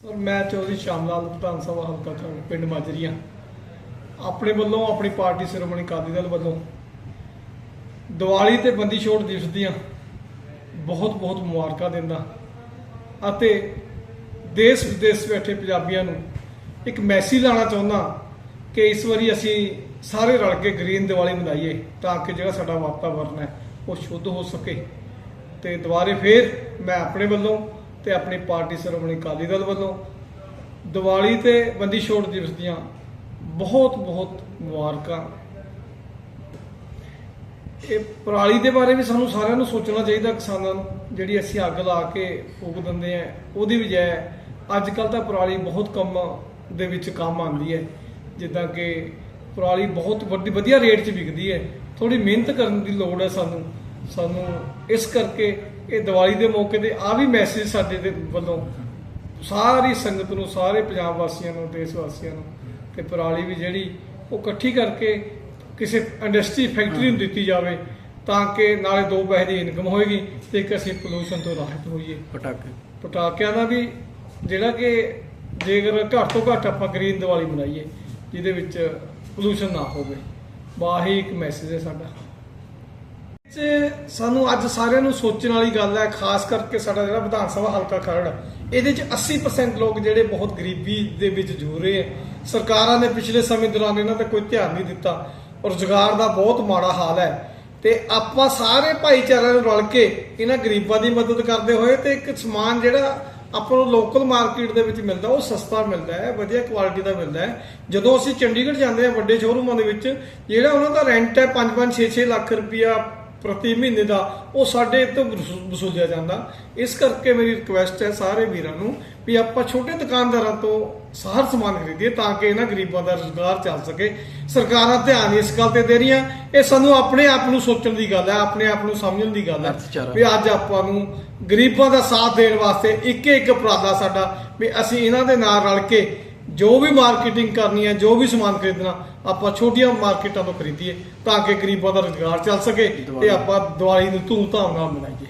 Sir, ਮੈਂ ਚੌਧਰੀ ਸ਼ਾਮਲਾਲ ਵਿਧਾਨ ਸਭਾ ਹਲਕਾ ਖਰੜ ਪਿੰਡ ਮਾਜਰੀਆਂ। ਆਪਣੇ ਵੱਲੋਂ ਆਪਣੀ ਪਾਰਟੀ ਸ਼੍ਰੋਮਣੀ ਅਕਾਲੀ ਦਲ ਵੱਲੋਂ ਦੀਵਾਲੀ ਤੇ ਬੰਦੀ ਛੋੜ ਦਿਵਸ ਦੀਆਂ ਬਹੁਤ ਬਹੁਤ ਮੁਬਾਰਕਾਂ ਦਿੰਦਾ ਅਤੇ ਦੇਸ਼ ਵਿਦੇਸ਼ ਬੈਠੇ ਪੰਜਾਬੀਆਂ ਨੂੰ ਇੱਕ ਮੈਸੇਜ ਲਾਣਾ ਚਾਹੁੰਦਾ ਕਿ ਇਸ ਵਾਰੀ ਅਸੀਂ ਸਾਰੇ ਰਲ ਕੇ ਗ੍ਰੀਨ ਦੀਵਾਲੀ ਮਨਾਈਏ ਤਾਂ ਕਿ ਜਿਹੜਾ ਸਾਡਾ ਵਾਤਾਵਰਨ ਹੈ ਉਹ ਸ਼ੁੱਧ ਹੋ ਸਕੇ। ਤੇ ਦੁਬਾਰੇ ਫੇਰ ਮੈਂ ਆਪਣੇ ਵੱਲੋਂ ਤੇ ਆਪਣੀ ਪਾਰਟੀ ਸ਼੍ਰੋਮਣੀ ਅਕਾਲੀ ਦਲ ਵੱਲੋਂ ਦੀਵਾਲੀ ਤੇ ਬੰਦੀ ਛੋੜ ਦਿਵਸ ਦੀਆਂ ਬਹੁਤ ਬਹੁਤ ਮੁਬਾਰਕਾਂ। ਇਹ ਪਰਾਲੀ ਦੇ ਬਾਰੇ ਵੀ ਸਾਨੂੰ ਸਾਰਿਆਂ ਨੂੰ ਸੋਚਣਾ ਚਾਹੀਦਾ ਕਿਸਾਨਾਂ ਨੂੰ, ਜਿਹੜੀ ਅਸੀਂ ਅੱਗ ਲਾ ਕੇ ਫੂਕ ਦਿੰਦੇ ਆ, ਉਹਦੀ ਬਜਾਏ ਅੱਜ ਕੱਲ ਤਾਂ ਪਰਾਲੀ ਬਹੁਤ ਕੰਮ ਦੇ ਵਿੱਚ ਕੰਮ ਆਉਂਦੀ ਹੈ। ਜਿੱਦਾਂ ਕਿ ਪਰਾਲੀ ਬਹੁਤ ਵੱਡੀ ਵਧੀਆ ਰੇਟ 'ਚ ਵਿਕਦੀ ਹੈ। ਥੋੜੀ ਮਿਹਨਤ ਕਰਨ ਦੀ ਲੋੜ ਹੈ ਸਾਨੂੰ। ਸਾਨੂੰ ਇਸ ਕਰਕੇ ਇਹ ਦੀਵਾਲੀ ਦੇ ਮੌਕੇ ਤੇ ਆ ਵੀ ਮੈਸੇਜ ਸਾਡੇ ਦੇ ਵੱਲੋਂ ਸਾਰੀ ਸੰਗਤ ਨੂੰ ਸਾਰੇ ਪੰਜਾਬ ਵਾਸੀਆਂ ਨੂੰ ਦੇਸ਼ ਵਾਸੀਆਂ ਨੂੰ ਕਿ ਪਰਾਲੀ ਵੀ ਜਿਹੜੀ ਉਹ ਇਕੱਠੀ ਕਰਕੇ ਕਿਸੇ ਇੰਡਸਟਰੀ ਫੈਕਟਰੀ ਨੂੰ ਦਿੱਤੀ ਜਾਵੇ ਤਾਂ ਕਿ ਨਾਲੇ ਦੋ ਪੈਸੇ ਦੀ ਇਨਕਮ ਹੋਏਗੀ ਤੇ ਇੱਕ ਅਸੀਂ ਪੋਲੂਸ਼ਨ ਤੋਂ ਰਾਹਤ ਹੋਈਏ। ਪਟਾਕੇ। ਪਟਾਕਿਆਂ ਦਾ ਵੀ ਜਿਹੜਾ ਕਿ ਜੇਕਰ ਘੱਟ ਤੋਂ ਘੱਟ ਆਪਾਂ ਗ੍ਰੀਨ ਦੀਵਾਲੀ ਮਨਾਈਏ ਜਿਹਦੇ ਵਿੱਚ ਪੋਲੂਸ਼ਨ ਨਾ ਹੋਵੇ। ਬਾਹੀ ਇੱਕ ਮੈਸੇਜ ਹੈ ਸਾਡਾ। ਸਾਨੂੰ ਅੱਜ ਸਾਰਿਆਂ ਨੂੰ ਸੋਚਣ ਵਾਲੀ ਗੱਲ ਹੈ, ਖਾਸ ਕਰਕੇ ਸਾਡਾ ਜਿਹੜਾ ਵਿਧਾਨ ਸਭਾ ਹਲਕਾ ਖਰੜ, ਇਹਦੇ ਚ 80% ਲੋਕ ਜਿਹੜੇ ਬਹੁਤ ਗਰੀਬੀ ਦੇ ਵਿੱਚ ਜੂਝ ਰਹੇ ਹੈ। ਸਰਕਾਰਾਂ ਨੇ ਪਿਛਲੇ ਸਮੇਂ ਦੌਰਾਨ ਇਹਨਾਂ ਤੇ ਕੋਈ ਧਿਆਨ ਨਹੀਂ ਦਿੱਤਾ ਰੁਜ਼ਗਾਰ ਦਾ ਬਹੁਤ ਮਾੜਾ ਹਾਲ ਹੈ। ਤੇ ਆਪਾਂ ਸਾਰੇ ਭਾਈਚਾਰਿਆਂ ਨੂੰ ਰਲ ਕੇ ਇਹਨਾਂ ਗਰੀਬਾਂ ਦੀ ਮਦਦ ਕਰਦੇ ਹੋਏ ਤੇ ਇੱਕ ਸਮਾਨ ਜਿਹੜਾ ਆਪਾਂ ਨੂੰ ਲੋਕਲ ਮਾਰਕੀਟ ਦੇ ਵਿੱਚ ਮਿਲਦਾ, ਉਹ ਸਸਤਾ ਮਿਲਦਾ ਹੈ, ਵਧੀਆ ਕੁਆਲਿਟੀ ਦਾ ਮਿਲਦਾ ਹੈ। ਜਦੋਂ ਅਸੀਂ ਚੰਡੀਗੜ੍ਹ ਜਾਂਦੇ ਹਾਂ, ਵੱਡੇ ਸ਼ੋਰੂਮਾਂ ਦੇ ਵਿੱਚ, ਜਿਹੜਾ ਉਹਨਾਂ ਦਾ ਰੈਂਟ ਹੈ 5-5 6-6 ਲੱਖ ਰੁਪਇਆ ਪ੍ਰਤੀ ਮਹੀਨੇ ਦਾ ਉਹ ਸਾਡੇ ਤੋਂ ਵਸੂ- ਵਸੂਲਿਆ ਜਾਂਦਾ। ਇਸ ਕਰਕੇ ਮੇਰੀ ਰਿਕੁਐਸਟ ਹੈ ਸਾਰੇ ਵੀਰਾਂ ਨੂੰ ਵੀ ਆਪਾਂ ਛੋਟੇ ਦੁਕਾਨਦਾਰਾਂ ਤੋਂ ਸਾਰ ਸਮਾਨ ਖਰੀਦੀਏ ਤਾਂ ਕਿ ਇਹਨਾਂ ਗਰੀਬਾਂ ਦਾ ਰੁਜ਼ਗਾਰ ਚੱਲ ਸਕੇ। ਸਰਕਾਰਾਂ ਧਿਆਨ ਇਸ ਗੱਲ ਤੇ ਦੇ ਰਹੀਆਂ। ਇਹ ਸਾਨੂੰ ਆਪਣੇ ਆਪ ਨੂੰ ਸੋਚਣ ਦੀ ਗੱਲ ਹੈ ਆਪਣੇ ਆਪ ਨੂੰ ਸਮਝਣ ਦੀ ਗੱਲ ਹੈ। ਵੀ ਅੱਜ ਆਪਾਂ ਨੂੰ ਗਰੀਬਾਂ ਦਾ ਸਾਥ ਦੇਣ ਵਾਸਤੇ ਇੱਕ ਇੱਕ ਉਪਰਾਲਾ ਸਾਡਾ ਵੀ ਅਸੀਂ ਇਹਨਾਂ ਦੇ ਨਾਲ ਰਲ ਕੇ ਜੋ ਵੀ ਮਾਰਕੀਟਿੰਗ ਕਰਨੀ ਹੈ ਜੋ ਵੀ ਸਮਾਨ ਖਰੀਦਣਾ ਆਪਾਂ ਛੋਟੀਆਂ ਮਾਰਕੀਟਾਂ ਤੋਂ ਖਰੀਦੀਏ ਤਾਂ ਕਿ ਗਰੀਬਾਂ ਦਾ ਰੁਜ਼ਗਾਰ ਚੱਲ ਸਕੇ ਤੇ। ਆਪਾਂ ਦੀਵਾਲੀ ਨੂੰ ਧੂਮ ਧਾਮ ਨਾਲ ਮਨਾਈਏ